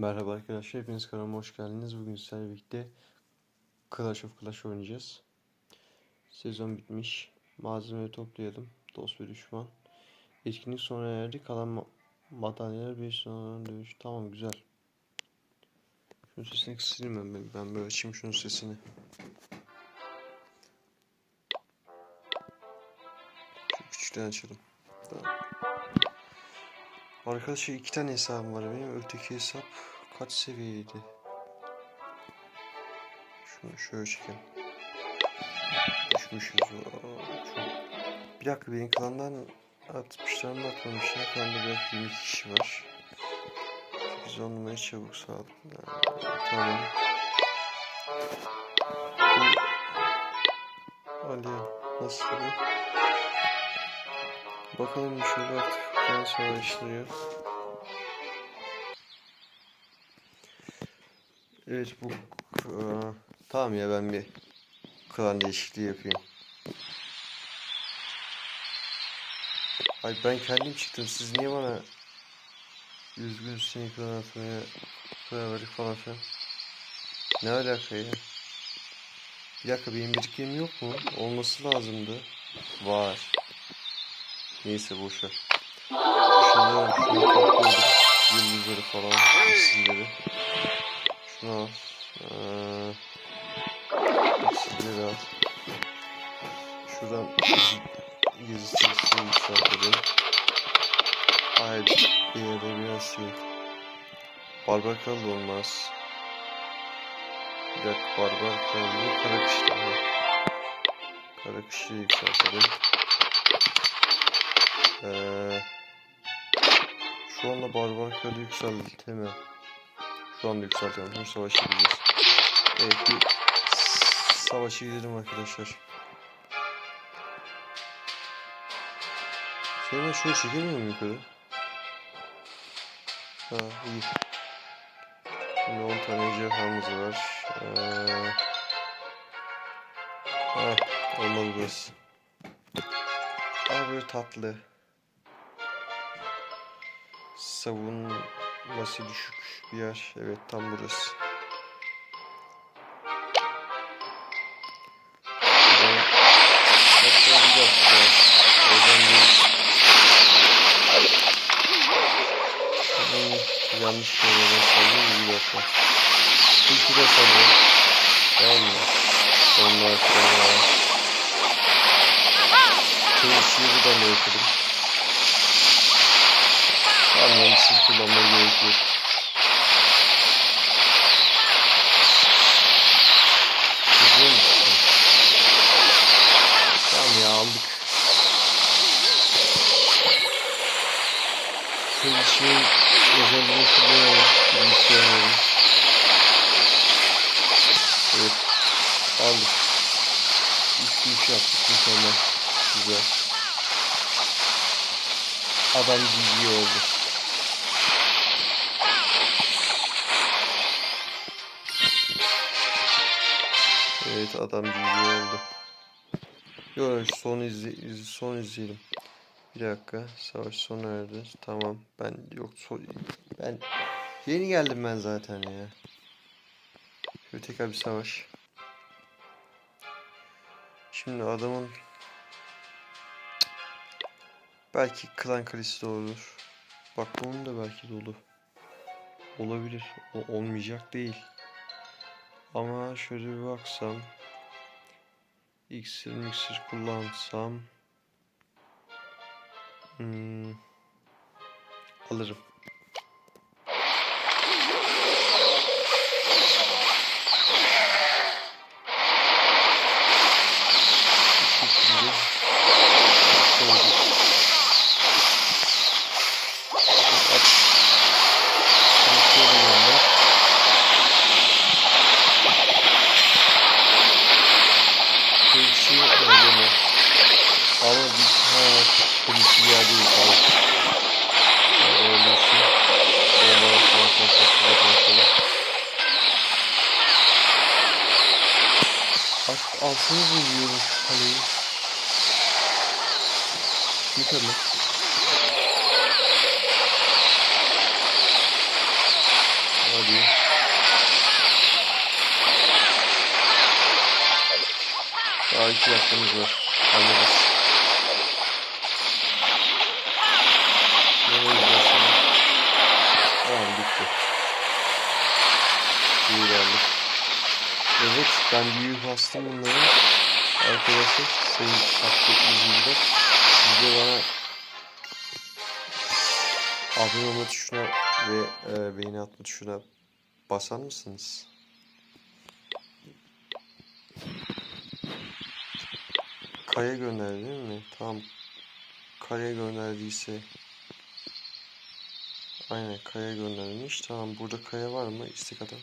Merhaba arkadaşlar, hepiniz kanalıma hoş geldiniz. Bugün sizlerle birlikte Clash of Clash oynayacağız. Sezon bitmiş. Malzemeleri toplayalım. Dost ve düşman. Etkinlik sona erdi. Kalan ma madalyalar bir sonra dövüş. Tamam güzel. Şunun sesini kısayım. Ben, ben böyle açayım şunun sesini. Şu küçükten açalım. Tamam. Arkadaşlar iki tane hesabım var benim. Öteki hesap kaç seviyeydi? Şunu şöyle çekelim. Düşmüşüz. Bir dakika benim klandan atmışlar mı atmamışlar. Klanda belki 20 kişi var. 8 10 numarayı çabuk sağlık. Tamam. Bu... Nasıl bu? Bakalım şöyle artık klan savaştırıyor. Evet bu Aa, tamam ya ben bir klan değişikliği yapayım. Ay ben kendim çıktım. Siz niye bana üzgün seni klan atmaya verdik falan filan. Ne alaka ya? Bir dakika benim birikimim yok mu? Olması lazımdı. Var. Neyse boşver. Şunu, şunu topladık. Yıldızları falan. Isimleri. Şunu al. Ee, isimleri al. Şuradan gezi sesini yükseltelim. Hayır. Bir yerde biraz şey. Barbar kral da olmaz. Bir dakika barbar kralı kara kışla. Kara kışı yükseltelim. Ee, şu anda barbar kralı yükselteme. Şu anda yükseltemem. Şimdi savaşa gideceğiz. Evet bir savaşa gidelim arkadaşlar. Şey ben şunu çekemiyor muyum yukarı? Ha iyi. Şimdi 10 tane ejderhamız var. Ee, ha olmadı burası. Aa tatlı. Savunması düşük bir yer. Evet tam burası. Yanlış yerden sallıyorum bir dakika. De sallıyorum. Tamam mı? Ondan sonra... Kılıçıyı buradan da yapalım. İksir kullanmaya gerek yok. Kızıyor musun? Tamam ya aldık. Kılıçın özelliğini kullanalım. Bilgisayarları. Evet. Aldık. İki üç yaptık mükemmel. Güzel. Adam GG oldu. Evet adam GG oldu. Yok son izle, iz, son izleyelim. Bir dakika savaş sona erdi. Tamam ben yok ben yeni geldim ben zaten ya. Şöyle tekrar bir savaş. Şimdi adamın belki klan kalesi de. Bak bunun da belki de. Olabilir. O olmayacak değil. Ama şöyle bir baksam iksir miksir kullansam hmm, alırım. Bu şekilde koyduk. At. Şunu şöyle gönder. Polisi öyle mi? Ama bir ha polisi yer değil tamam. Yani öyleyse onlara falan konsantre başlayalım. Mı diyorum şu kaleyi? Mükemmel. Hadi. Daha iki dakikamız var. Hallederiz. Ben büyük bastım bunları. Arkadaşlar sayın hakkı izleyiciler. Siz bana abone olma tuşuna ve e, beğeni atma tuşuna basar mısınız? Kaya gönderdi değil mi? Tamam. Kaya gönderdiyse Aynen kaya göndermiş. Tamam burada kaya var mı? İstek atan.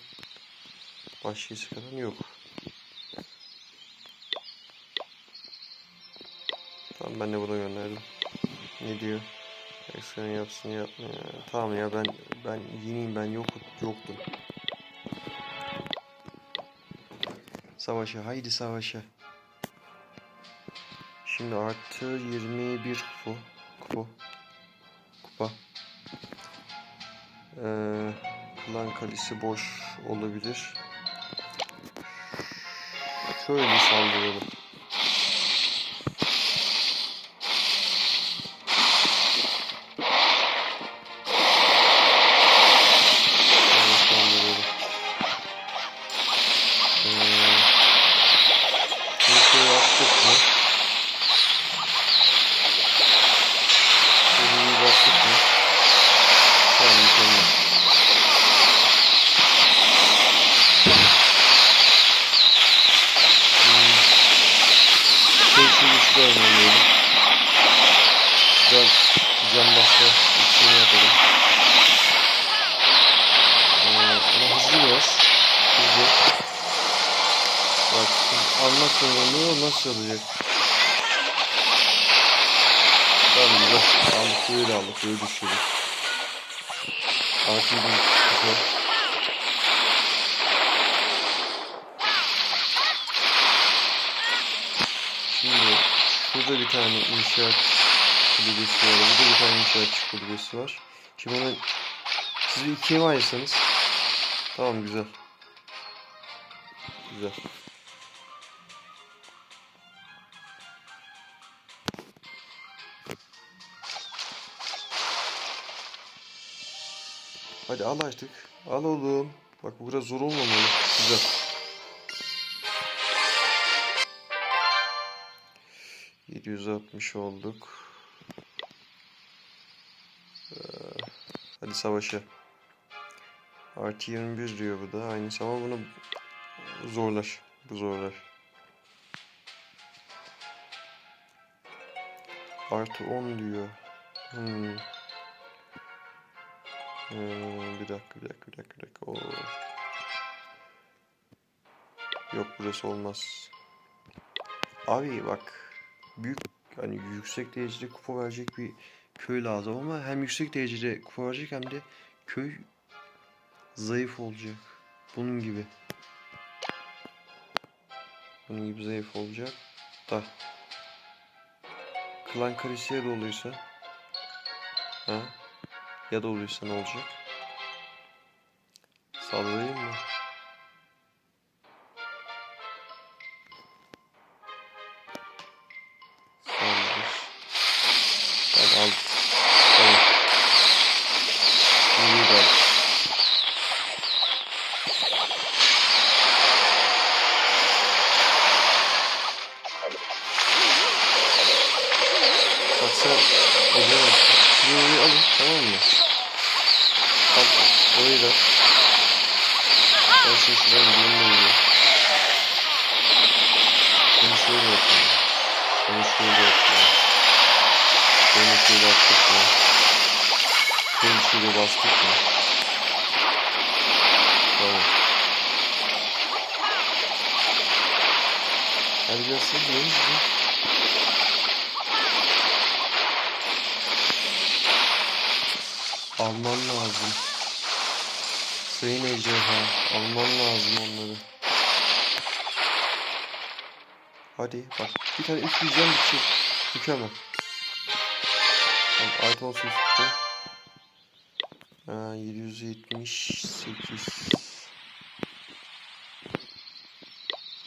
Başka istek atan yok. Tamam ben de buna gönderdim. Ne diyor? Eksen yapsın yapma ya. Tamam ya ben ben yeniyim ben yok yoktum. Savaşa haydi savaşa. Şimdi artı 21 kupa. Kupa. Kupa. Ee, klan kalesi boş olabilir. Şöyle saldıralım. Sorunu nasıl olacak? Tamam güzel. Aldık böyle aldık böyle düşürdük. Bir güzel. Şimdi şurada bir tane inşaat kulübesi var. Burada bir tane inşaat kulübesi var. Şimdi onu siz bir ikiye mi ayırsanız? Tamam güzel. Güzel. Hadi al artık. Al oğlum. Bak bu biraz zor olmamalı. Güzel. ...760 olduk. Ee, hadi savaşa. Artı 21 diyor bu da. Aynısı ama bunu zorlar. Bu zorlar. Artı 10 diyor. Hmm. Hmm, bir dakika, bir dakika, bir dakika, bir dakika. Oo. Yok burası olmaz. Abi bak, büyük hani yüksek derecede kupa verecek bir köy lazım ama hem yüksek derecede kupa verecek hem de köy zayıf olacak. Bunun gibi. Bunun gibi zayıf olacak da. Klan Kalesi'ye doluysa. Ha? Ya da olursa ne olacak? Sallayayım mı? Neymiş bu? Alman lazım. Sayın Ejderha, alman lazım onları. Hadi bak bir tane üfleyeceğim bitecek. Mükemmel. Tamam, item olsun tuttu. Aa, 778.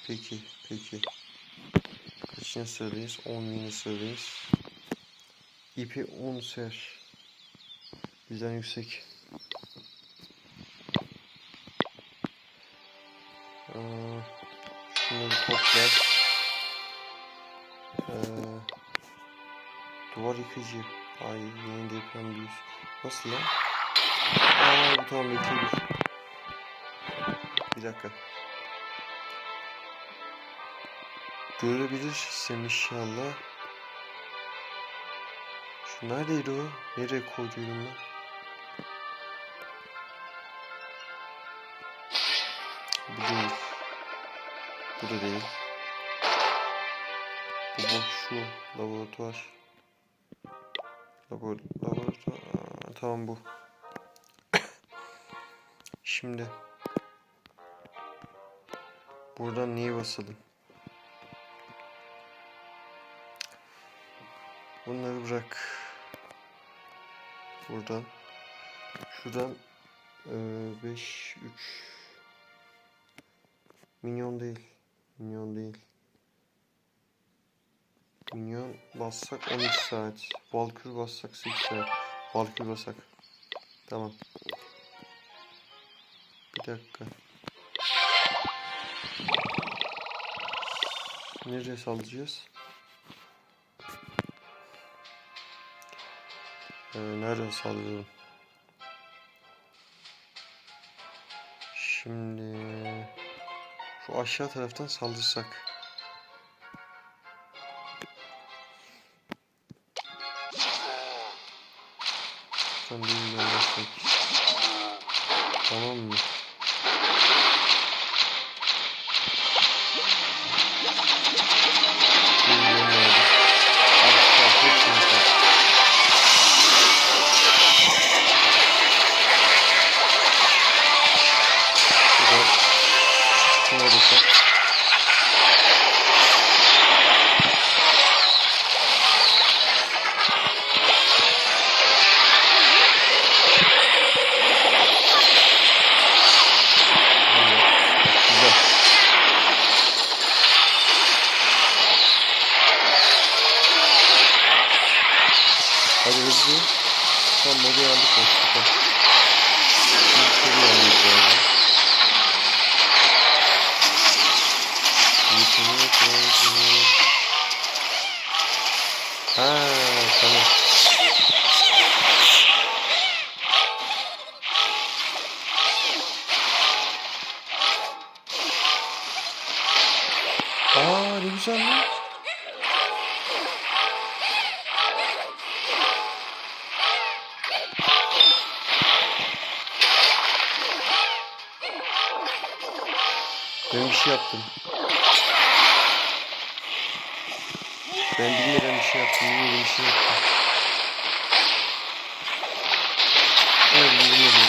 Peki, peki. Kaçıncı sıradayız? 10. sıradayız. İpi 10 ser. Bizden yüksek. Aa, şunları topla. Ee, duvar yıkıcı. Ay yeni deprem büyüsü. Nasıl lan? Aa bu tamam dur. Bir dakika. Görebilirsem inşallah. Şu neredeydi o? Nereye koyduydum ben? Bu değil. Bu da değil. Bu boş şu laboratuvar. Labor laboratuvar. Aa, tamam bu. Şimdi buradan niye basalım? Bunları bırak. Buradan. Şuradan 5 3 Minyon değil. Minyon değil. Minyon bassak 12 saat. Valkür bassak 8 saat. Valkür basak. Tamam. Bir dakika. Nereye sallayacağız? Ee, nereden sallıyorum? Şimdi şu aşağı taraftan saldırsak. Tamam mı? Ha tamam. Aa ne güzel lan. Ben bir şey yaptım. Ben bir şey yaptım. Bilmeden bir şey yaptım. Evet bilmeden.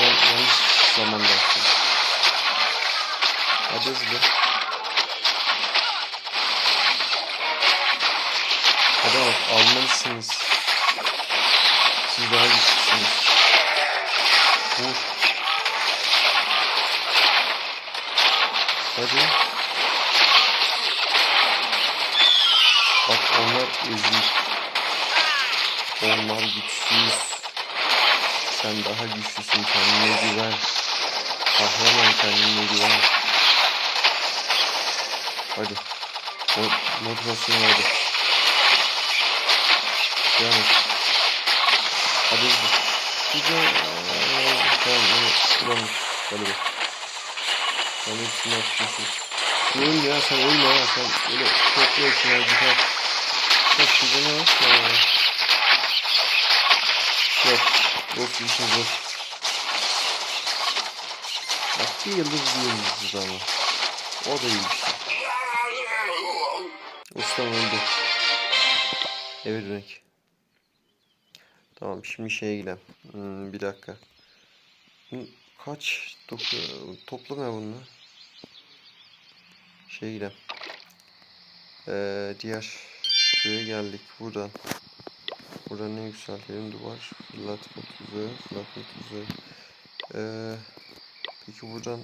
Ben yanlış zamanda yaptım. Hadi hızlı. Hadi bak almalısınız. Siz daha güçlüsünüz. Vur. Hadi. Bak onlar ezik. Onlar güçsüz. Sen daha güçlüsün. Kendine güven. Kahraman kendine güven. Hadi. Mod motivasyonu hadi. Et. Hadi hızlı. Güzel. Tamam kullanmış. Hadi bak. Sen hepsini yapıyorsun. Ölme ya sen ölme ya sen öyle topla hepsini ya gitar. Bak şurada ne var? Yok. Yok bir şey yok. Bak bir yıldız bir yıldız ama. O da iyi bir şey. Ustam öldü. Eve dönek. Tamam şimdi şeye gidelim. Hmm, bir dakika. Kaç topla, ya bunlar? Şeye gidelim. Ee, diğer köye geldik buradan. Burada ne yükseltelim? Duvar. Fırlatma tuzağı. Fırlatma tuzağı. Ee, peki buradan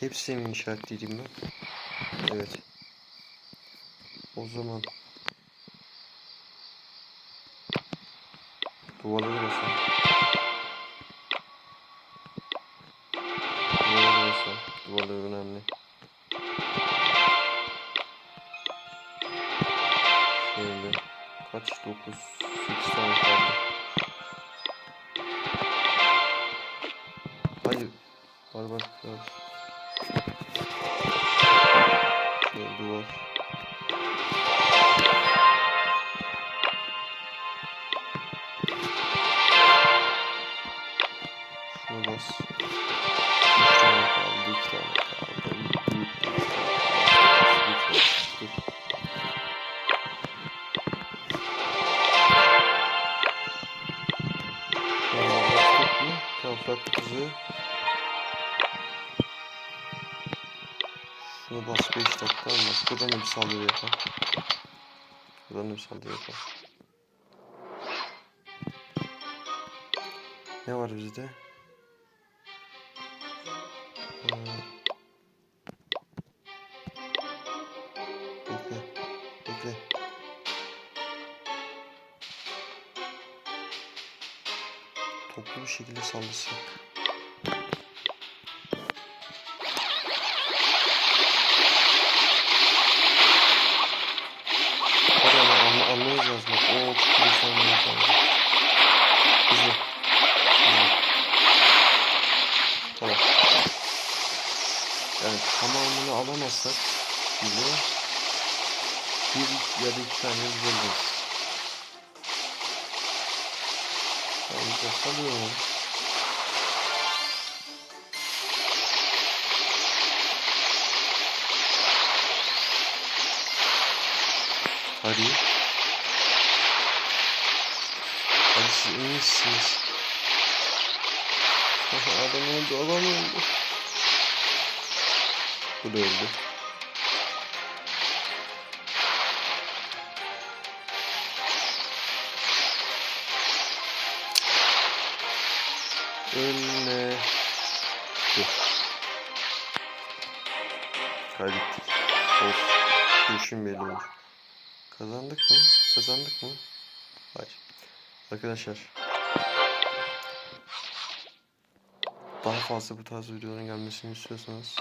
hepsini mi işaretleyeyim ben? Evet. O zaman duvarları basın. Duvarları basın. Duvarlar Kaç? 9, 8 tane kaldı. Hayır. Var bak biraz. Şöyle duvar. Şuna bas. Buradan da bir saldırı yapalım. Buradan da bir saldırı yapalım. Ne var bizde? Bekle. Toplu bir şekilde saldırsak. Yani tamamını alamazsak bile bir ya da iki tane bulacağız. Tamam, salıyorum. Hadi. Hadi siz iyi misiniz? Aha, adam öldü, adam öldü. Bu da öldü. Ölme. Dur. Kaybettik. Of. Düşün belli olmuş. Kazandık mı? Kazandık mı? Hayır. Arkadaşlar. Daha fazla bu tarz videoların gelmesini istiyorsanız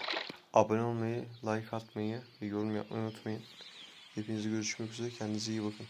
abone olmayı, like atmayı ve yorum yapmayı unutmayın. Hepinize görüşmek üzere. Kendinize iyi bakın.